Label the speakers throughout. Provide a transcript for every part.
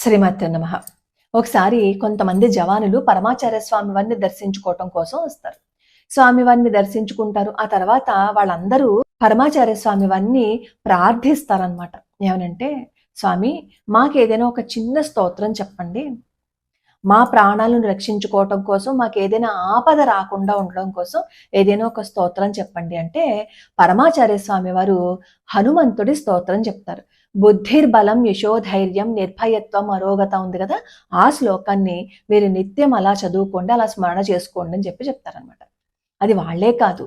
Speaker 1: శ్రీమతి నమ. ఒకసారి కొంతమంది జవానులు పరమాచార్య స్వామి వారిని దర్శించుకోవటం కోసం వస్తారు. స్వామి వారిని దర్శించుకుంటారు. ఆ తర్వాత వాళ్ళందరూ పరమాచార్య స్వామి వారిని ప్రార్థిస్తారనమాట ఏమనంటే స్వామి మాకేదైనా ఒక చిన్న స్తోత్రం చెప్పండి. మా ప్రాణాలను రక్షించుకోవటం కోసం మాకు ఏదైనా ఆపద రాకుండా ఉండడం కోసం ఏదైనా ఒక స్తోత్రం చెప్పండి. అంటే పరమాచార్య స్వామి వారు హనుమంతుడి స్తోత్రం చెప్తారు. బుద్ధిర్బలం యశోధైర్యం నిర్భయత్వం అరోగత ఉంది కదా ఆ శ్లోకాన్ని మీరు నిత్యం అలా చదువుకోండి అలా స్మరణ చేసుకోండి అని చెప్పి చెప్తారనమాట అది వాళ్ళే కాదు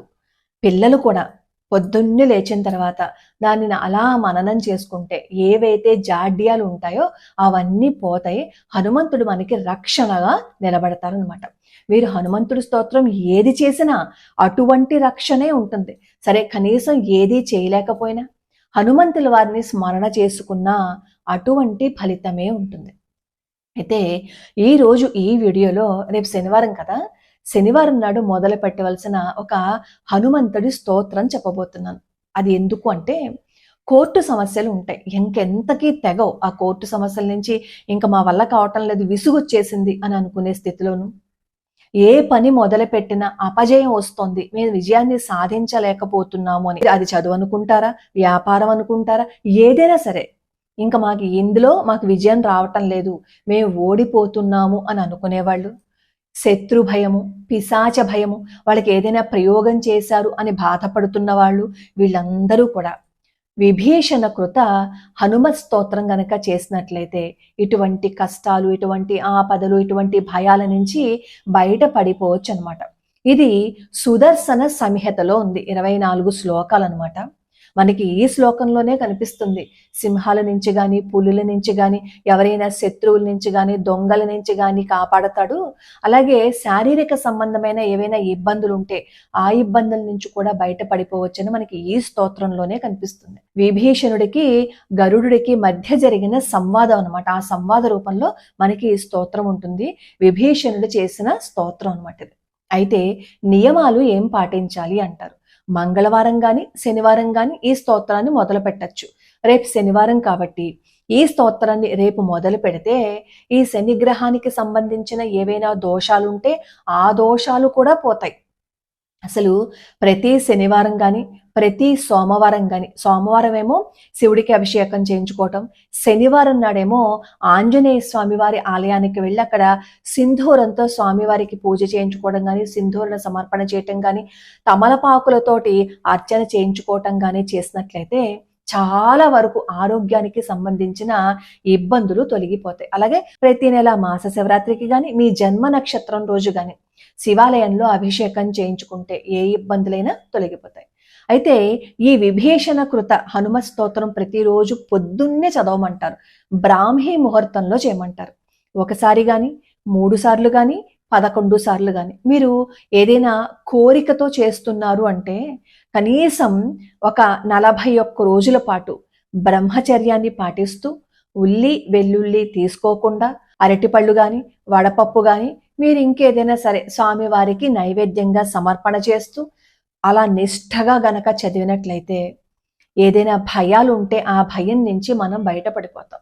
Speaker 1: పిల్లలు కూడా పొద్దున్నే లేచిన తర్వాత దానిని అలా మననం చేసుకుంటే ఏవైతే జాడ్యాలు ఉంటాయో అవన్నీ పోతాయి హనుమంతుడు మనకి రక్షణగా నిలబడతారనమాట మీరు హనుమంతుడి స్తోత్రం ఏది చేసినా అటువంటి రక్షణే ఉంటుంది. సరే కనీసం ఏది చేయలేకపోయినా హనుమంతుల వారిని స్మరణ చేసుకున్న అటువంటి ఫలితమే ఉంటుంది. అయితే ఈరోజు ఈ వీడియోలో రేపు శనివారం కదా శనివారం నాడు మొదలు పెట్టవలసిన ఒక హనుమంతుడి స్తోత్రం చెప్పబోతున్నాను. అది ఎందుకు అంటే కోర్టు సమస్యలు ఉంటాయి. ఇంకెంతకీ తెగవు ఆ కోర్టు సమస్యల నుంచి. ఇంకా మా వల్ల కావటం లేదు విసుగొచ్చేసింది అని అనుకునే స్థితిలోను. ఏ పని మొదలుపెట్టినా అపజయం వస్తుంది. మేము విజయాన్ని సాధించలేకపోతున్నాము అని. అది చదువు అనుకుంటారా వ్యాపారం అనుకుంటారా? ఏదైనా సరే. ఇంకా మాకు ఇందులో మాకు విజయం రావటం లేదు. మేము ఓడిపోతున్నాము అని అనుకునేవాళ్ళు. శత్రు భయము పిశాచ భయము వాళ్ళకి ఏదైనా ప్రయోగం చేశారు అని బాధపడుతున్న వాళ్ళు వీళ్ళందరూ కూడా. విభీషణ కృత హనుమత్ స్తోత్రం గనక చేసినట్లయితే ఇటువంటి కష్టాలు ఇటువంటి ఆపదలు ఇటువంటి భయాల నుంచి బయటపడిపోవచ్చు అనమాట ఇది సుదర్శన సంహితలో ఉంది. ఇరవై నాలుగు శ్లోకాలు అనమాట మనకి ఈ శ్లోకంలోనే కనిపిస్తుంది. సింహాల నుంచి కానీ పులుల నుంచి కానీ ఎవరైనా శత్రువుల నుంచి కానీ దొంగల నుంచి కానీ కాపాడతాడు. అలాగే శారీరక సంబంధమైన ఏవైనా ఇబ్బందులు ఉంటే ఆ ఇబ్బందుల నుంచి కూడా బయటపడిపోవచ్చని మనకి ఈ స్తోత్రంలోనే కనిపిస్తుంది. విభీషణుడికి గరుడుడికి మధ్య జరిగిన సంవాదం అనమాట ఆ సంవాద రూపంలో మనకి ఈ స్తోత్రం ఉంటుంది. విభీషణుడు చేసిన స్తోత్రం అనమాట ఇది. అయితే నియమాలు ఏం పాటించాలి అంటారు? మంగళవారం కానీ శనివారం కానీ ఈ స్తోత్రాన్ని మొదలు పెట్టచ్చు. రేపు శనివారం కాబట్టి ఈ స్తోత్రాన్ని రేపు మొదలు పెడితే ఈ శనిగ్రహానికి సంబంధించిన ఏవైనా దోషాలుంటే ఆ దోషాలు కూడా పోతాయి. అసలు ప్రతి శనివారం కానీ ప్రతి సోమవారం కానీ సోమవారం ఏమో శివుడికి అభిషేకం చేయించుకోవటం శనివారం నాడేమో ఆంజనేయ స్వామివారి ఆలయానికి వెళ్ళి అక్కడ సింధూరంతో స్వామివారికి పూజ చేయించుకోవడం కానీ సింధూరణ సమర్పణ చేయటం కానీ తమలపాకులతోటి అర్చన చేయించుకోవటం కానీ చేసినట్లయితే చాలా వరకు ఆరోగ్యానికి సంబంధించిన ఇబ్బందులు తొలగిపోతాయి. అలాగే ప్రతి నెల మాస శివరాత్రికి కానీ మీ జన్మ నక్షత్రం రోజు కానీ శివాలయంలో అభిషేకం చేయించుకుంటే ఏ ఇబ్బందులైనా తొలగిపోతాయి. అయితే ఈ విభీషణ కృత హనుమ స్తోత్రం ప్రతిరోజు పొద్దున్నే చదవమంటారు. బ్రాహ్మీ ముహూర్తంలో చేయమంటారు. ఒకసారి కానీ మూడు సార్లు కానీ పదకొండు సార్లు కానీ మీరు ఏదైనా కోరికతో చేస్తున్నారు అంటే కనీసం ఒక నలభై ఒక్క రోజుల పాటు బ్రహ్మచర్యాన్ని పాటిస్తూ ఉల్లి వెల్లుల్లి తీసుకోకుండా అరటిపళ్ళు కానీ వడపప్పు కానీ మీరు ఇంకేదైనా సరే స్వామివారికి నైవేద్యంగా సమర్పణ చేస్తూ అలా నిష్ఠగా గనక చదివినట్లయితే ఏదైనా భయాలు ఉంటే ఆ భయం నుంచి మనం బయటపడిపోతాం.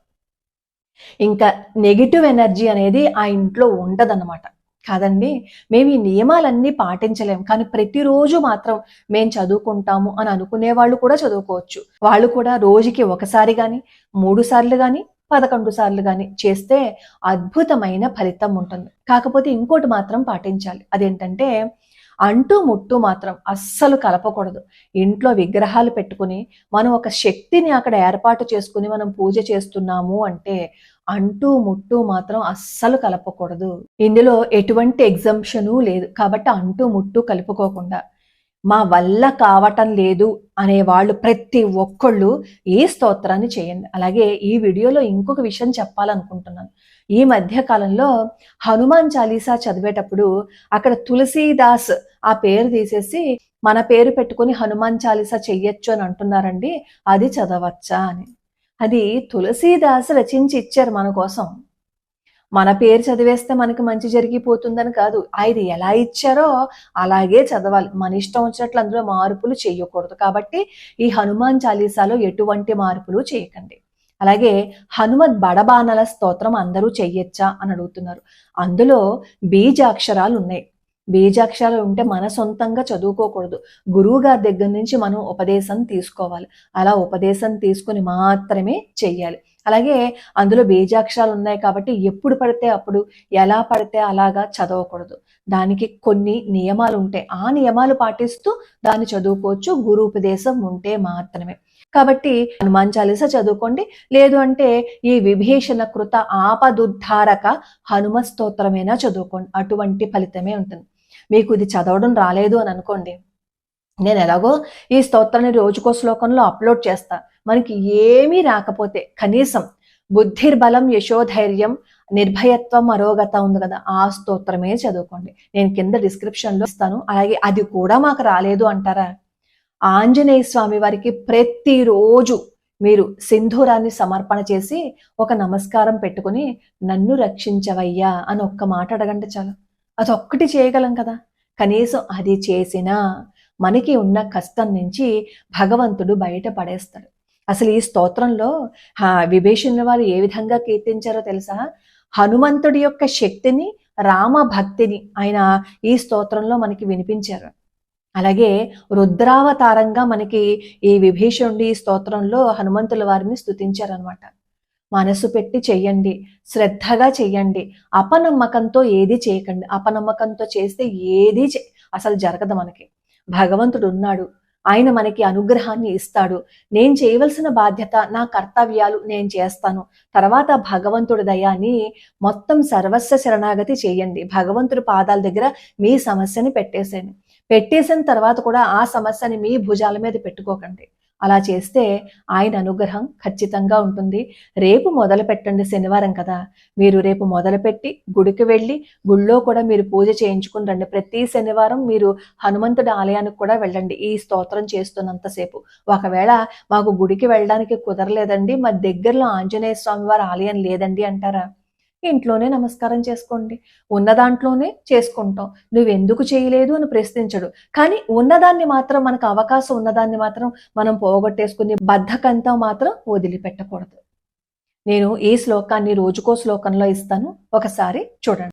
Speaker 1: ఇంకా నెగిటివ్ ఎనర్జీ అనేది ఆ ఇంట్లో ఉండదన్నమాట. కాదండి. మేము ఈ నియమాలన్నీ పాటించలేం. కానీ ప్రతిరోజు మాత్రం మేము చదువుకుంటాము అని అనుకునే వాళ్ళు కూడా చదువుకోవచ్చు. వాళ్ళు కూడా రోజుకి ఒకసారి కానీ మూడు సార్లు కానీ పదకొండు సార్లు కానీ చేస్తే అద్భుతమైన ఫలితం ఉంటుంది. కాకపోతే ఇంకోటి మాత్రం పాటించాలి. అదేంటంటే అంటూ ముట్టు మాత్రం అస్సలు కలపకూడదు. ఇంట్లో విగ్రహాలు పెట్టుకుని మనం ఒక శక్తిని అక్కడ ఏర్పాటు చేసుకుని మనం పూజ చేస్తున్నాము అంటే అంటూ ముట్టు మాత్రం అస్సలు కలపకూడదు. ఇందులో ఎటువంటి ఎగ్జంప్షను లేదు. కాబట్టి అంటూ ముట్టు కలుపుకోకుండా. మా వల్ల కావటం లేదు అనే వాళ్ళు ప్రతి ఒక్కళ్ళు ఈ స్తోత్రాన్ని చేయండి. అలాగే ఈ వీడియోలో ఇంకొక విషయం చెప్పాలనుకుంటున్నాను. ఈ మధ్య కాలంలో హనుమాన్ చాలీసా చదివేటప్పుడు అక్కడ తులసీదాస్ ఆ పేరు తీసేసి మన పేరు పెట్టుకుని హనుమాన్ చాలీసా చెయ్యొచ్చు అని అంటున్నారండి. అది చదవచ్చా అని. అది తులసీదాస్ రచించి ఇచ్చారు మన కోసం. మన పేరు చదివేస్తే మనకి మంచి జరిగిపోతుందని కాదు. ఆయన ఎలా ఇచ్చారో అలాగే చదవాలి. మన ఇష్టం వచ్చినట్లు అందులో మార్పులు చేయకూడదు. కాబట్టి ఈ హనుమాన్ చాలీసాలో ఎటువంటి మార్పులు చేయకండి. అలాగే హనుమద్ బడబానల స్తోత్రం అందరూ చెయ్యొచ్చా అని అడుగుతున్నారు. అందులో బీజాక్షరాలు ఉన్నాయి. బీజాక్షరాలు ఉంటే మన సొంతంగా చదువుకోకూడదు. గురువు గారి దగ్గర నుంచి మనం ఉపదేశం తీసుకోవాలి. అలా ఉపదేశం తీసుకుని మాత్రమే చెయ్యాలి. అలాగే అందులో బీజాక్షరాలు ఉన్నాయి కాబట్టి ఎప్పుడు పడితే అప్పుడు ఎలా పడితే అలాగా చదవకూడదు. దానికి కొన్ని నియమాలు ఉంటాయి. ఆ నియమాలు పాటిస్తూ దాన్ని చదువుకోవచ్చు. గురు ఉపదేశం ఉంటే మాత్రమే. కాబట్టి హనుమాన్ చాలీస చదువుకోండి. లేదు అంటే ఈ విభీషణ కృత ఆపదుద్ధారక హనుమ స్తోత్రమైనా చదువుకోండి. అటువంటి ఫలితమే ఉంటుంది. మీకు ఇది చదవడం రాలేదు అని అనుకోండి. నేను ఎలాగో ఈ స్తోత్రాన్ని రోజుకో శ్లోకంలో అప్లోడ్ చేస్తా. మనకి ఏమీ రాకపోతే కనీసం బుద్ధిర్బలం యశోధైర్యం నిర్భయత్వం అరోగత ఉంది కదా ఆ స్తోత్రమే చదువుకోండి. నేను కింద డిస్క్రిప్షన్లో ఇస్తాను. అలాగే అది కూడా మాకు రాలేదు అంటారా? ఆంజనేయ స్వామి వారికి ప్రతిరోజు మీరు సింధూరాన్ని సమర్పణ చేసి ఒక నమస్కారం పెట్టుకుని నన్ను రక్షించవయ్యా అని ఒక్క మాట అడగండి చాలు. అదొక్కటి చేయగలం కదా. కనీసం అది చేసినా మనకి ఉన్న కష్టం నుంచి భగవంతుడు బయటపడేస్తాడు. అసలు ఈ స్తోత్రంలో విభీషణుల వారు ఏ విధంగా కీర్తించారో తెలుసా? హనుమంతుడి యొక్క శక్తిని రామ భక్తిని ఆయన ఈ స్తోత్రంలో మనకి వినిపించారు. అలాగే రుద్రావతారంగా మనకి ఈ విభీషణుడి ఈ స్తోత్రంలో హనుమంతుల వారిని స్థుతించారనమాట మనసు పెట్టి చెయ్యండి శ్రద్ధగా చెయ్యండి అపనమ్మకంతో ఏది చేయకండి అపనమ్మకంతో చేస్తే ఏది అసలు జరగదు మనకి. భగవంతుడు ఉన్నాడు ఆయన మనకి అనుగ్రహాన్ని ఇస్తాడు. నేను చేయవలసిన బాధ్యత నా కర్తవ్యాలు నేను చేస్తాను. తర్వాత భగవంతుడి దయాన్ని మొత్తం సర్వస్వ శరణాగతి చేయండి. భగవంతుడి పాదాల దగ్గర మీ సమస్యని పెట్టేశాను పెట్టేసిన తర్వాత కూడా ఆ సమస్యని మీ భుజాల మీద పెట్టుకోకండి. అలా చేస్తే ఆయన అనుగ్రహం ఖచ్చితంగా ఉంటుంది. రేపు మొదలు పెట్టండి శనివారం కదా. మీరు రేపు మొదలుపెట్టి గుడికి వెళ్ళి గుళ్ళో కూడా మీరు పూజ చేయించుకుని రండి. ప్రతి శనివారం మీరు హనుమంతుడి ఆలయానికి కూడా వెళ్ళండి. ఈ స్తోత్రం చేస్తున్నంతసేపు. ఒకవేళ మాకు గుడికి వెళ్ళడానికి కుదరలేదండి మా దగ్గరలో ఆంజనేయ స్వామి వారి ఆలయం లేదండి అంటారా? ఇంట్లోనే నమస్కారం చేసుకోండి. ఉన్న దాంట్లోనే చేసుకుంటాం. నువ్వెందుకు చేయలేదు అని ప్రశ్నించడు. కానీ ఉన్నదాన్ని మాత్రం మనకు అవకాశం ఉన్నదాన్ని మాత్రం మనం పోగొట్టేసుకుని బద్ధకంతా మాత్రం వదిలిపెట్టకూడదు. నేను ఈ శ్లోకాన్ని రోజుకో శ్లోకంలో ఇస్తాను. ఒకసారి చూడండి.